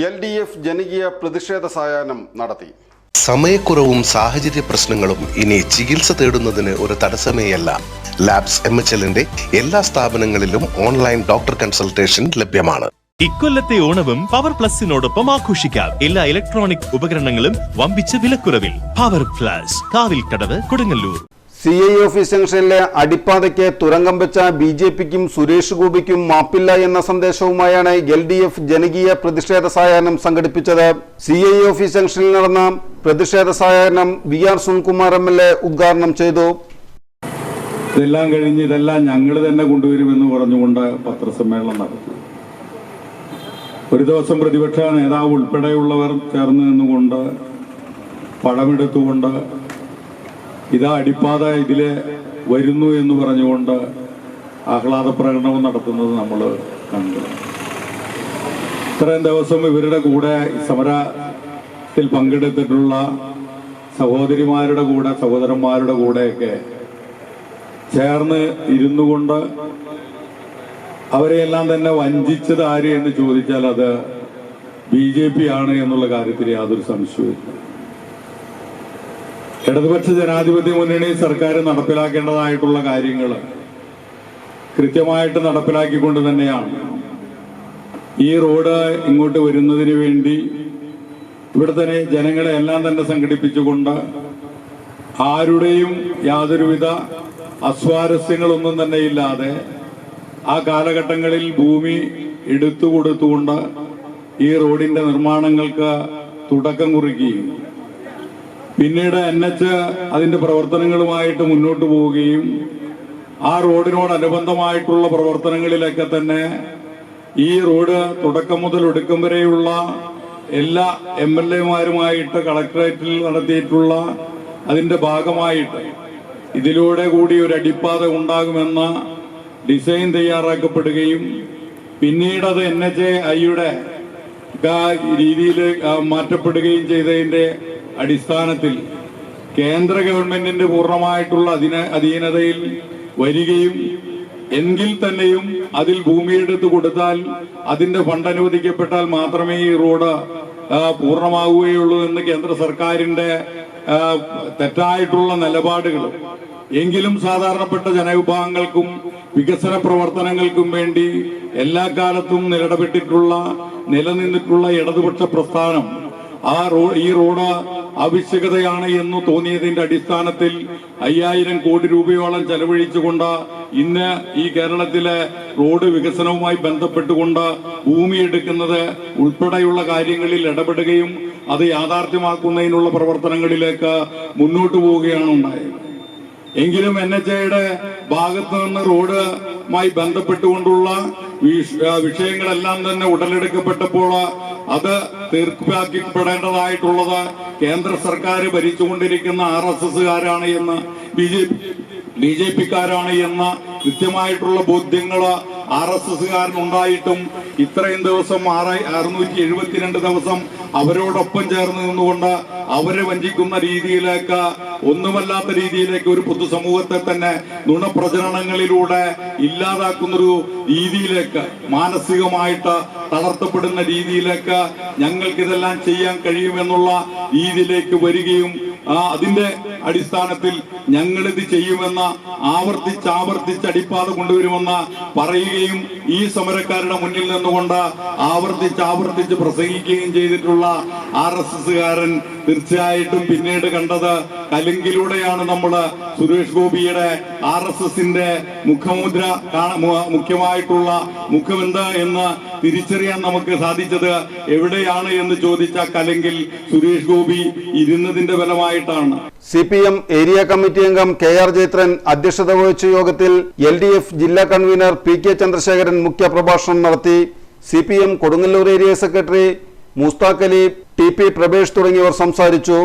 L D F ജനകീയ പ്രതിഷേധ സായാഹ്നം നടത്തി. സമയക്കുറവും സാഹചര്യ പ്രശ്നങ്ങളും ഇനി ചികിത്സ തേടുന്നതിന് ഒരു തടസ്സമേയല്ല. ലാബ്സ് എം എച്ച് എല്ലിന്റെ എല്ലാ സ്ഥാപനങ്ങളിലും ഓൺലൈൻ ഡോക്ടർ കൺസൾട്ടേഷൻ ലഭ്യമാണ്. ഇക്കൊല്ലത്തെ ഓണവും പവർ പ്ലസിനോടൊപ്പം ആഘോഷിക്കാം. എല്ലാ ഇലക്ട്രോണിക് ഉപകരണങ്ങളും വമ്പിച്ച വിലക്കുറവിൽ. പവർ പ്ലസ് കാവിൽ കടവ് കൊടുങ്ങല്ലൂർ. സി ഐ ഓഫീസ് ജംഗ്ഷനിലെ അടിപ്പാതയ്ക്ക് തുരങ്കം വെച്ച ബി ജെ പിക്കും സുരേഷ് ഗോപിക്കും മാപ്പില്ല എന്ന സന്ദേശവുമായാണ് എൽ ഡി എഫ് ജനകീയ പ്രതിഷേധ സായാഹ്നം സംഘടിപ്പിച്ചത്. സി ഐ ഓഫീസ് ജംഗ്ഷനിൽ നടന്ന പ്രതിഷേധ സായാഹ്നം V R Sunilkumar M L A ഉദ്ഘാടനം ചെയ്തു. ഇതെല്ലാം കഴിഞ്ഞ് ഇതെല്ലാം ഞങ്ങൾ തന്നെ കൊണ്ടുവരുമെന്ന് പറഞ്ഞുകൊണ്ട് പത്രസമ്മേളനം നടത്തി. ഒരു ദിവസം പ്രതിപക്ഷ നേതാവ് ഉൾപ്പെടെയുള്ളവർ ചേർന്ന് നിന്നുകൊണ്ട് പടമെടുത്തുകൊണ്ട് ഇതാ അടിപ്പാത ഇതിലെ വരുന്നു എന്ന് പറഞ്ഞുകൊണ്ട് ആഹ്ലാദ പ്രകടനവും നടത്തുന്നത് നമ്മൾ കണ്ടു. ഇത്രയും ദിവസം ഇവരുടെ കൂടെ സമരത്തിൽ പങ്കെടുത്തിട്ടുള്ള സഹോദരിമാരുടെ കൂടെ സഹോദരന്മാരുടെ കൂടെയൊക്കെ ചേർന്ന് ഇരുന്നു കൊണ്ട് അവരെയെല്ലാം തന്നെ വഞ്ചിച്ചത് ആര് എന്ന് ചോദിച്ചാൽ അത് ബി ജെ പി ആണ് എന്നുള്ള കാര്യത്തിൽ യാതൊരു സംശയവും ഇടതുപക്ഷ ജനാധിപത്യ മുന്നണി സർക്കാർ നടപ്പിലാക്കേണ്ടതായിട്ടുള്ള കാര്യങ്ങൾ കൃത്യമായിട്ട് നടപ്പിലാക്കിക്കൊണ്ട് തന്നെയാണ്. ഈ റോഡ് ഇങ്ങോട്ട് വരുന്നതിന് വേണ്ടി ഇവിടെ തന്നെ ജനങ്ങളെ എല്ലാം തന്നെ സംഘടിപ്പിച്ചുകൊണ്ട് ആരുടെയും യാതൊരുവിധ അസ്വാരസ്യങ്ങളൊന്നും തന്നെ ഇല്ലാതെ ആ കാലഘട്ടങ്ങളിൽ ഭൂമി എടുത്തു കൊടുത്തുകൊണ്ട് ഈ റോഡിന്റെ നിർമ്മാണങ്ങൾക്ക് തുടക്കം കുറിക്കുകയും പിന്നീട് എൻ എച്ച് അതിന്റെ പ്രവർത്തനങ്ങളുമായിട്ട് മുന്നോട്ട് പോവുകയും ആ റോഡിനോടനുബന്ധമായിട്ടുള്ള പ്രവർത്തനങ്ങളിലൊക്കെ തന്നെ ഈ റോഡ് തുടക്കം മുതൽ ഒടുക്കം വരെയുള്ള എല്ലാ എം എൽ എമാരുമായിട്ട് കളക്ടറേറ്റിൽ നടത്തിയിട്ടുള്ള അതിന്റെ ഭാഗമായിട്ട് ഇതിലൂടെ കൂടി ഒരു അടിപ്പാത ഉണ്ടാകുമെന്ന ഡിസൈൻ തയ്യാറാക്കപ്പെടുകയും പിന്നീട് അത് എൻ എച്ച് ഐയുടെ രീതിയിൽ മാറ്റപ്പെടുകയും ചെയ്തതിന്റെ അടിസ്ഥാനത്തിൽ കേന്ദ്ര ഗവൺമെന്റിന്റെ പൂർണമായിട്ടുള്ള അധീന അധീനതയിൽ വരികയും എങ്കിൽ തന്നെയും അതിൽ ഭൂമിയെടുത്ത് കൊടുത്താൽ അതിന്റെ ഫണ്ട് അനുവദിക്കപ്പെട്ടാൽ മാത്രമേ ഈ റോഡ് പൂർണമാവുകയുള്ളൂ എന്ന് കേന്ദ്ര സർക്കാരിന്റെ തെറ്റായിട്ടുള്ള നിലപാടുകൾ. എങ്കിലും സാധാരണപ്പെട്ട ജനവിഭാഗങ്ങൾക്കും വികസന പ്രവർത്തനങ്ങൾക്കും വേണ്ടി എല്ലാ കാലത്തും നിലടപെട്ടിട്ടുള്ള നിലനിന്നിട്ടുള്ള ഇടതുപക്ഷ പ്രസ്ഥാനം ആ റോ ഈ റോഡ് ആവശ്യകതയാണ് എന്ന് തോന്നിയതിന്റെ അടിസ്ഥാനത്തിൽ അയ്യായിരം കോടി രൂപയോളം ചെലവഴിച്ചുകൊണ്ട് ഇന്ന് ഈ കേരളത്തിലെ റോഡ് വികസനവുമായി ബന്ധപ്പെട്ടുകൊണ്ട് ഭൂമി എടുക്കുന്നത് ഉൾപ്പെടെയുള്ള കാര്യങ്ങളിൽ ഇടപെടുകയും അത് യാഥാർത്ഥ്യമാക്കുന്നതിനുള്ള പ്രവർത്തനങ്ങളിലേക്ക് മുന്നോട്ട് പോവുകയാണ് ഉണ്ടായത്. എങ്കിലും എൻ എച്ച് ഭാഗത്ത് നിന്ന് റോഡുമായി ബന്ധപ്പെട്ടുകൊണ്ടുള്ള വിഷ- വിഷയങ്ങളെല്ലാം തന്നെ ഉടലെടുക്കപ്പെട്ടപ്പോൾ അത് തീർപ്പാക്കപ്പെടേണ്ടതായിട്ടുള്ളത് കേന്ദ്ര സർക്കാർ ഭരിച്ചുകൊണ്ടിരിക്കുന്ന ആർ എസ് എസ്സുകാരാണ് എന്ന് ബി ജെ ബി ജെ പിക്കാരാണ് എന്ന കൃത്യമായിട്ടുള്ള ബോധ്യങ്ങൾ ആർ എസ് എസ്സുകാരനുണ്ടായിട്ടും ഇത്രയും ദിവസം ആറ് അറുന്നൂറ്റി എഴുപത്തിരണ്ട് ദിവസം അവരോടൊപ്പം ചേർന്ന് നിന്നുകൊണ്ട് അവരെ വഞ്ചിക്കുന്ന രീതിയിലേക്ക് ഒന്നുമല്ലാത്ത രീതിയിലേക്ക് ഒരു പൊതുസമൂഹത്തെ തന്നെ നുണപ്രചരണങ്ങളിലൂടെ ഇല്ലാതാക്കുന്നൊരു രീതിയിലേക്ക് മാനസികമായിട്ട് തളർത്തപ്പെടുന്ന രീതിയിലേക്ക് ഞങ്ങൾക്കിതെല്ലാം ചെയ്യാൻ കഴിയുമെന്നുള്ള രീതിയിലേക്ക് വരികയും അതിന്റെ അടിസ്ഥാനത്തിൽ ഞങ്ങളിത് ചെയ്യുമെന്ന ആവർത്തിച്ച് ആവർത്തിച്ച് അടിപ്പാത കൊണ്ടുവരുമെന്ന് പറയുകയും ഈ സമരക്കാരുടെ മുന്നിൽ നിന്നുകൊണ്ട് ആവർത്തിച്ച് ആവർത്തിച്ച് പ്രസംഗിക്കുകയും ചെയ്തിട്ടുള്ള ആർ എസ് എസ്സുകാരൻ തീർച്ചയായിട്ടും പിന്നീട് കണ്ടത് കലുങ്കിലൂടെയാണ് നമ്മൾ സുരേഷ് ഗോപിയുടെ ആർ എസ് എസിന്റെ മുഖമുദ്ര മുഖ്യമായിട്ടുള്ള മുഖമെന്ത് എന്ന് തിരിച്ചറിയാൻ നമുക്ക് സാധിച്ചത് എവിടെയാണ് എന്ന് ചോദിച്ച കലങ്കിൽ സുരേഷ് ഗോപി ഇരുന്നതിന്റെ ബലമായിട്ടാണ് C P M area committee അംഗം കെ ആർ ജയത്രൻ അധ്യക്ഷത വഹിച്ച യോഗത്തിൽ എൽ ഡി എഫ് ജില്ലാ കൺവീനർ പി കെ ചന്ദ്രശേഖരൻ മുഖ്യപ്രഭാഷണം നടത്തി C P M Kodungallur area secretary Mushtaq T P Prabhesh തുടങ്ങിയവർ സംസാരിച്ചു.